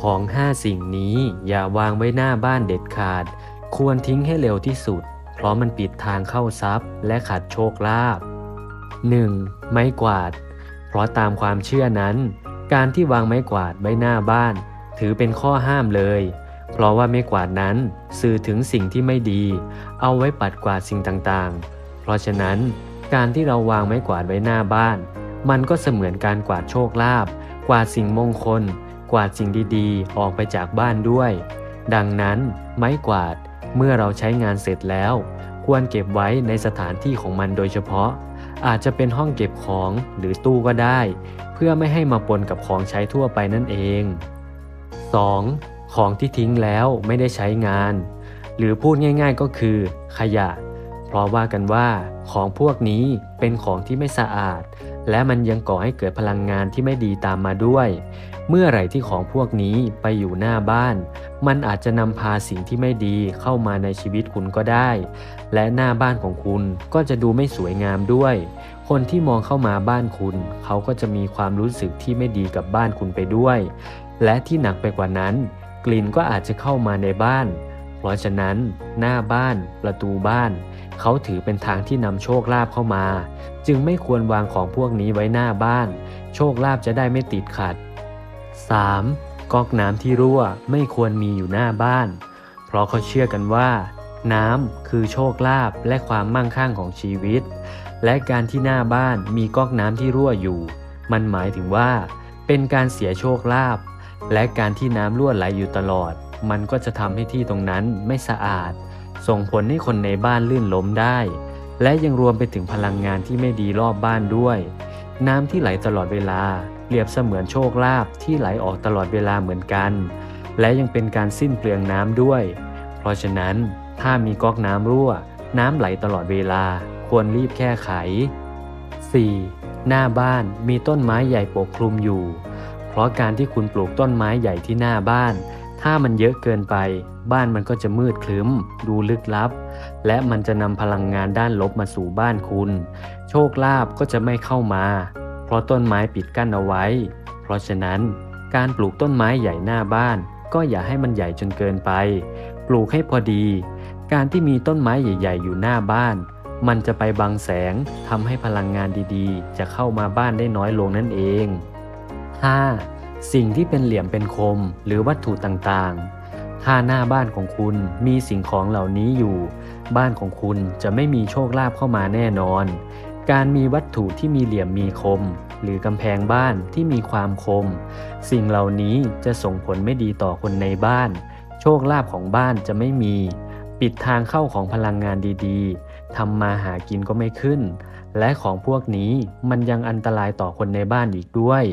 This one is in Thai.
ของห้าสิ่งนี้อย่าวางไว้หน้าบ้านเด็ดขาด ควรทิ้งให้เร็วที่สุด เพราะมันปิดทางเข้าทรัพย์ และขัดโชคลาภ 1. ไม้กวาด เพราะตามความเชื่อนั้น การที่วางไม้กวาดไว้หน้าบ้าน ถือเป็นข้อห้ามเลย เพราะว่าไม้กวาดนั้นสื่อถึงสิ่งที่ไม่ดี เอาไว้ปัดกวาดสิ่งต่างๆ เพราะฉะนั้น การที่เราวางไม้กวาดไว้หน้าบ้าน มันก็เสมือนการกวาดโชคลาภกวาดสิ่งมงคล กวาดสิ่งดีๆ ออกไปจากบ้านด้วย ดังนั้น ไม้กวาดเมื่อเราใช้งานเสร็จแล้ว ควรเก็บไว้ในสถานที่ของมันโดยเฉพาะ อาจจะเป็นห้องเก็บของหรือตู้ก็ได้ เพื่อไม่ให้มาปนกับของใช้ทั่วไปนั่นเอง 2. ของที่ทิ้งแล้วไม่ได้ใช้งาน หรือพูดง่าย ๆก็คือ ขยะ เพราะว่ากันว่าของพวกนี้เป็นของที่ไม่สะอาด และมันยังก่อให้เกิดพลังงานที่ไม่ดีตามมาด้วย เมื่อไหร่ที่ของพวกนี้ไปอยู่หน้าบ้าน มันอาจจะนำพาสิ่งที่ไม่ดีเข้ามาในชีวิตคุณก็ได้ และหน้าบ้านของคุณก็จะดูไม่สวยงามด้วย คนที่มองเข้ามาบ้านคุณ เขาก็จะมีความรู้สึกที่ไม่ดีกับบ้านคุณไปด้วย และที่หนักไปกว่านั้น กลิ่นก็อาจจะเข้ามาในบ้าน เพราะฉะนั้น หน้าบ้าน ประตูบ้าน เขาถือเป็นทางที่นำโชคลาภเข้ามา จึงไม่ควรวางของพวกนี้ไว้หน้าบ้าน โชคลาภจะได้ไม่ติดขัด 3. ก๊อกน้ำที่รั่วไม่ควรมีอยู่หน้าบ้าน เพราะเขาเชื่อกันว่า น้ำคือโชคลาภและความมั่งคั่งของชีวิต และการที่หน้าบ้านมีก๊อกน้ำที่รั่วอยู่ มันหมายถึงว่า เป็นการเสียโชคลาภและการที่น้ำรั่วไหลอยู่ตลอด มันก็จะทำให้ที่ตรงนั้นไม่สะอาด ส่งผลให้คนในบ้านลื่นล้มได้ และยังรวมไปถึงพลังงานที่ไม่ดีรอบบ้านด้วย น้ำที่ไหลตลอดเวลาเปรียบเสมือนโชคลาภที่ไหลออกตลอดเวลาเหมือนกัน และยังเป็นการสิ้นเปลืองน้ำด้วย เพราะฉะนั้นถ้ามีก๊อกน้ำรั่ว น้ำไหลตลอดเวลาควรรีบแก้ไข 4. หน้าบ้านมีต้นไม้ใหญ่ปกคลุมอยู่ เพราะการที่คุณปลูกต้นไม้ใหญ่ที่หน้าบ้าน ถ้ามันเยอะเกินไป บ้านมันก็จะมืดคลึ้ม ดูลึกลับ และมันจะนำพลังงานด้านลบมาสู่บ้านคุณ โชคลาภก็จะไม่เข้ามา เพราะต้นไม้ปิดกั้นเอาไว้ เพราะฉะนั้น การปลูกต้นไม้ใหญ่หน้าบ้าน ก็อย่าให้มันใหญ่จนเกินไป ปลูกให้พอดี การที่มีต้นไม้ใหญ่ ๆ อยู่หน้าบ้าน มันจะไปบังแสงทำให้พลังงานดีๆ จะเข้ามาบ้านได้น้อยลงนั่นเอง 5. สิ่งที่เป็นเหลี่ยมเป็นคมหรือวัตถุต่างๆ ถ้าหน้าบ้านของคุณมีสิ่งของเหล่านี้อยู่ บ้านของคุณจะไม่มีโชคลาภเข้ามาแน่นอน การมีวัตถุที่มีเหลี่ยมมีคม หรือกำแพงบ้านที่มีความคม สิ่งเหล่านี้จะส่งผลไม่ดีต่อคนในบ้าน โชคลาภของบ้านจะไม่มี ปิดทางเข้าของพลังงานดีๆทำมาหากินก็ไม่ขึ้น และของพวกนี้มันยังอันตรายต่อคนในบ้านอีกด้วย